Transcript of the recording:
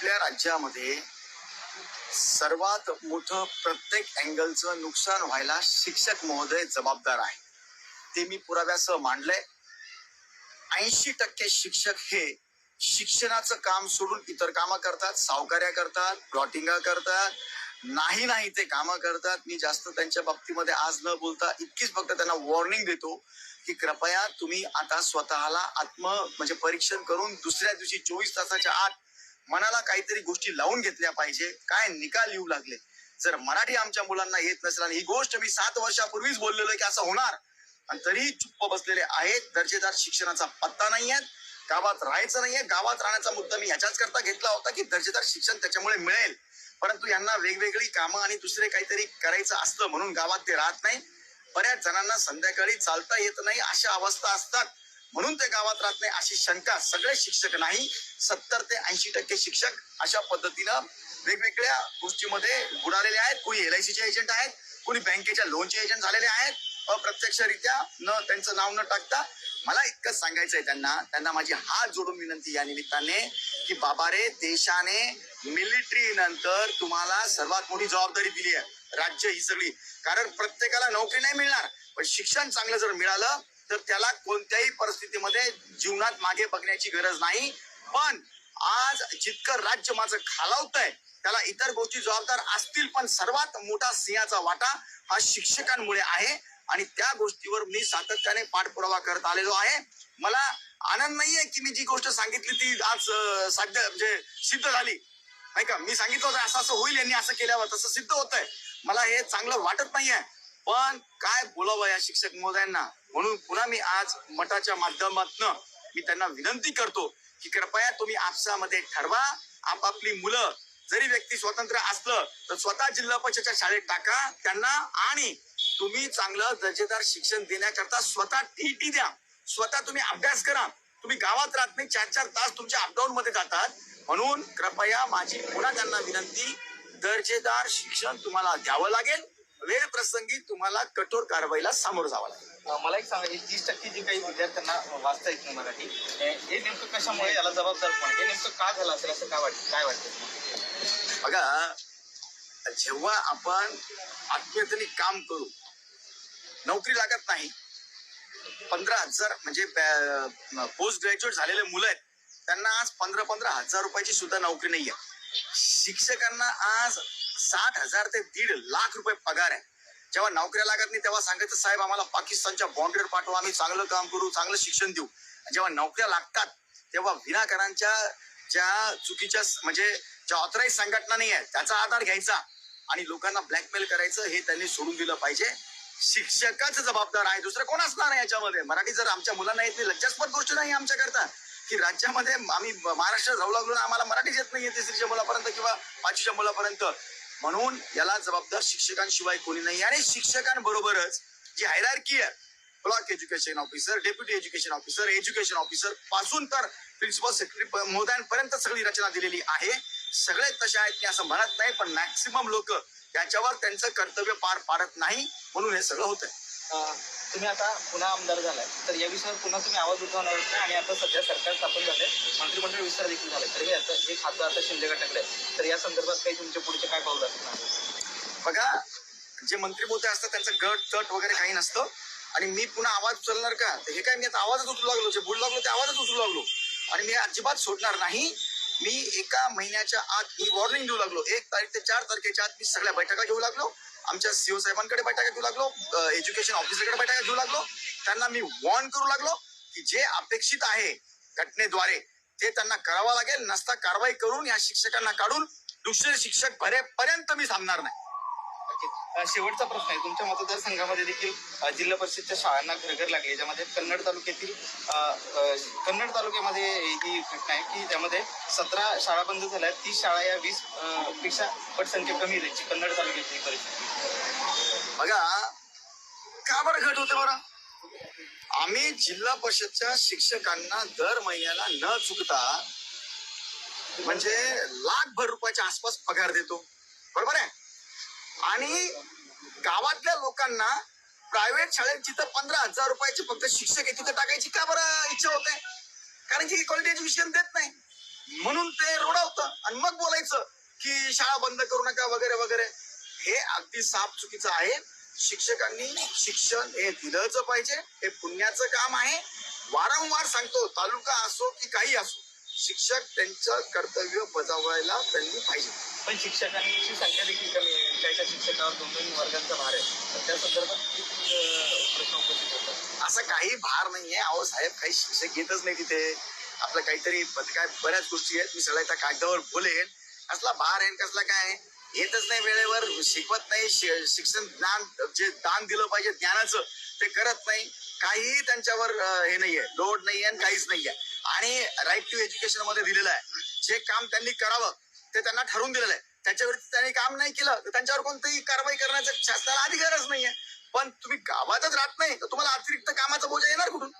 आपल्या राज्यामध्ये सर्वात मोठं प्रत्येक अँगलचं नुकसान व्हायला शिक्षक महोदय जबाबदार आहे. ते मी पुराव्यासह मांडलंय. ऐंशी टक्के शिक्षक हे शिक्षणाचं काम सोडून इतर कामं करतात सावकार्या करतात प्लॉटिंगा करतात. नाही नाही ते कामं करतात. मी जास्त त्यांच्या बाबतीमध्ये आज न बोलता इतकीच फक्त त्यांना वॉर्निंग देतो की कृपया तुम्ही आता स्वतःला आत्म म्हणजे परीक्षण करून दुसऱ्या दिवशी चोवीस तासाच्या आत मनाला काहीतरी गोष्टी लावून घेतल्या पाहिजे. काय निकाल येऊ लागले? जर मराठी आमच्या मुलांना येत नसेल आणि ही गोष्ट मी सात वर्षापूर्वीच बोललेलो की असं होणार आणि तरीही चुप्प बसलेले आहेत दर्जेदार शिक्षणाचा पत्ता नाहीये गावात राहायचं नाहीये गावात राहण्याचा मुद्दा मी ह्याच्याच करता घेतला होता की दर्जेदार शिक्षण त्याच्यामुळे मिळेल. परंतु यांना वेगवेगळी कामं आणि दुसरे काहीतरी करायचं असतं म्हणून गावात ते राहत नाही. बऱ्याच जणांना संध्याकाळी चालता येत नाही अशा अवस्था असतात. म्हणून ते गावात राहत नाही अशी शंका सगळे शिक्षक नाही. सत्तर ते ऐंशी टक्के शिक्षक अशा पद्धतीनं वेगवेगळ्या गोष्टीमध्ये बुडालेले आहेत. कोणी एल आय सीचे एजंट आहेत कोणी बँकेच्या लोनचे एजंट झालेले आहेत. अप्रत्यक्षरित्या न त्यांचं नाव न टाकता मला इतकंच सांगायचं आहे त्यांना. त्यांना माझी हात जोडून विनंती या निमित्ताने की बाबा रे देशाने मिलिटरी नंतर तुम्हाला सर्वात मोठी जबाबदारी दिली आहे. राज्य ही सगळी. कारण प्रत्येकाला नोकरी नाही मिळणार पण शिक्षण चांगलं जर मिळालं तर त्याला कोणत्याही परिस्थितीमध्ये जीवनात मागे बघण्याची गरज नाही. पण आज जितकं राज्य माझं खालावतंय त्याला इतर गोष्टी जबाबदार असतील पण सर्वात मोठा सिंहाचा वाटा हा शिक्षकांमुळे आहे. आणि त्या गोष्टीवर मी सातत्याने पाठपुरावा करत आलेलो आहे. मला आनंद नाहीये की मी जी गोष्ट सांगितली ती आज साध्य म्हणजे सिद्ध झाली. नाही का? मी सांगितलं होतं असं असं होईल यांनी असं केल्यावर तसं सिद्ध होत आहे मला हे चांगलं वाटत नाहीये. पण काय बोलावं या शिक्षक महोदयांना? म्हणून पुन्हा मी आज मठाच्या माध्यमातन मी त्यांना विनंती करतो की कृपया तुम्ही आपसामध्ये ठरवा. आपापली मुलं जरी व्यक्ती स्वतंत्र असलं तर स्वतः जिल्हा परिषदच्या शाळेत टाका. त्यांना आणि तुम्ही चांगलं दर्जेदार शिक्षण देण्याकरता स्वतः टीटी द्या. स्वतः तुम्ही अभ्यास करा. तुम्ही गावात राहत नाही चार चार तास तुमच्या अपडाऊन मध्ये जातात. म्हणून कृपया माझी पुन्हा त्यांना विनंती दर्जेदार शिक्षण तुम्हाला द्यावं लागेल. वेळ प्रसंगी तुम्हाला कठोर कारवाईला सामोरं जावं लागेल. मला एक सांगा हे तीस टक्के जे काही विद्यार्थ्यांना वाचता येत नाही मराठी हे नेमकं कशामुळे याला जबाबदार पण हे नेमकं का झालं असेल? असं काय वाटतं? काय वाटतं बघा जेव्हा आपण आत्मीयतेने काम करू नोकरी लागत नाही पंधरा हजार म्हणजे पोस्ट ग्रॅज्युएट झालेले मुलं आहेत त्यांना आज पंधरा पंधरा हजार रुपयाची सुद्धा नोकरी नाही आहे शिक्षकांना आज साठ हजार ते दीड लाख रुपये पगार आहे. जेव्हा नोकऱ्या लागत नाही तेव्हा सांगायचं साहेब आम्हाला पाकिस्तानच्या बॉन्ड्रीवर पाठवा आम्ही चांगलं काम करू चांगलं शिक्षण देऊ. जेव्हा नोकऱ्या लागतात तेव्हा विनाकारांच्या ज्या चुकीच्या म्हणजे ज्या ऑथराईज संघटना नाही आहेत त्याचा आधार घ्यायचा आणि लोकांना ब्लॅकमेल करायचं हे त्यांनी सोडून दिलं पाहिजे. शिक्षकच जबाबदार आहे दुसरं कोण असणार आहे याच्यामध्ये? मराठी जर आमच्या मुलांना येत नाही लज्जास्पद गोष्ट नाही आमच्याकरता की राज्यामध्ये आम्ही महाराष्ट्रात राहू लागलो ना आम्हाला मराठीच येत नाही तिसरीच्या मुलापर्यंत किंवा पाचवीच्या मुलापर्यंत. म्हणून याला जबाबदार शिक्षकांशिवाय कोणी नाही. आणि शिक्षकांबरोबरच जी हायरार्की आहे block education officer deputy education officer education ऑफिसरपासून तर प्रिन्सिपल सेक्रेटरी महोदयांपर्यंत सगळी रचना दिलेली आहे. सगळे तसे आहेत मी असं म्हणत नाही पण मॅक्सिमम लोक याच्यावर त्यांचं कर्तव्य पार पाडत नाही म्हणून हे सगळं होतंय. तुम्ही आता पुन्हा आमदार झालाय. तर या विषयावर पुन्हा तुम्ही आवाज उठवणार नाही आणि आता सध्या सरकार स्थापन झालंय. मंत्रिमंडळ विस्तार देखील झालाय. तर हे आता हे खातं आता शिंदे गटाकडे तर या संदर्भात काही तुमचे पुढचे काय पाऊल असणार बघा जे मंत्री मोठे असतात त्यांचं गट तट वगैरे काही नसतं. आणि मी पुन्हा आवाज उचलणार का? तर हे काय मी आता आवाजच उचलू लागलो जे बोलू लागलो ते आवाजच उचलू लागलो. आणि मी अजिबात सोडणार नाही. मी एका महिन्याच्या आत मी वॉर्निंग देऊ लागलो. एक तारीख ते चार तारखेच्या आत मी सगळ्या बैठका घेऊ लागलो. आमच्या सीओ साहेबांकडे बैठका घेऊ लागलो एज्युकेशन ऑफिसरकडे बैठका घेऊ लागलो. त्यांना मी वॉर्न करू लागलो की जे अपेक्षित आहे घटनेद्वारे ते त्यांना करावं लागेल. नसता कारवाई करून या शिक्षकांना काढून दुसरे शिक्षक भरेपर्यंत मी थांबणार नाही. नक्कीच. शेवटचा प्रश्न आहे. तुमच्या मतदारसंघामध्ये देखील जिल्हा परिषदच्या शाळांना घरघर लागली. याच्यामध्ये कन्नड तालुक्यातील कन्नड तालुक्यामध्ये ही घटना आहे की त्यामध्ये सतरा शाळा बंद झाल्या. तीस शाळा या वीसपेक्षा पटसंख्या कमी त्यांची कन्नड तालुक्यातली परिस्थिती. बघा का बरं घट होते बरं? आम्ही जिल्हा परिषदच्या शिक्षकांना दर महिन्याला न चुकता म्हणजे लाखभर रुपयाच्या आसपास पगार देतो. बरोबर आहे? आणि गावातल्या लोकांना प्रायव्हेट शाळेत जिथं पंधरा हजार रुपयाचे फक्त शिक्षक आहे तिथं टाकायची का बरं इच्छा होते? कारण की क्वालिटी एज्युकेशन देत नाही. म्हणून ते रोडावतं आणि मग बोलायचं की शाळा बंद करू नका वगैरे वगैरे. हे अगदी साफ चुकीचं आहे. शिक्षकांनी शिक्षण हे दिलंच पाहिजे हे पुण्याचं काम आहे. वारंवार सांगतो तालुका असो की काही असो शिक्षक त्यांचं कर्तव्य बजावायला त्यांनी पाहिजे. पण शिक्षकांची संख्या देखील कमी आहे. एका एका शिक्षकावर दोन दोन वर्गांचा भार आहे. तर त्या संदर्भात प्रश्न उपस्थित होतात? असं काही भार नाहीये. अहो साहेब काही शिक्षक घेतच नाही तिथे. आपलं काहीतरी काय बऱ्याच गोष्टी आहेत. मी सगळ्या त्या कागदावर बोलेन. कसला भार आहे कसला काय आहे? येतच नाही वेळेवर. शिकवत नाही. शिक्षण ज्ञान जे दान दिलं पाहिजे ज्ञानाचं ते करत नाही. काही त्यांच्यावर हे नाहीये. लोड नाहीये आहे काहीच नाहीये. आणि राईट टू एज्युकेशनमध्ये दिलेलं आहे. जे काम त्यांनी करावं ते त्यांना ठरवून दिलेलं आहे. त्याच्यावरती त्यांनी काम नाही केलं तर त्यांच्यावर कोणतीही कारवाई करण्याचा शासनाला अधिकारच नाहीये. पण तुम्ही गावातच राहत नाही तर तुम्हाला अतिरिक्त कामाचा बोजा येणार कुठून?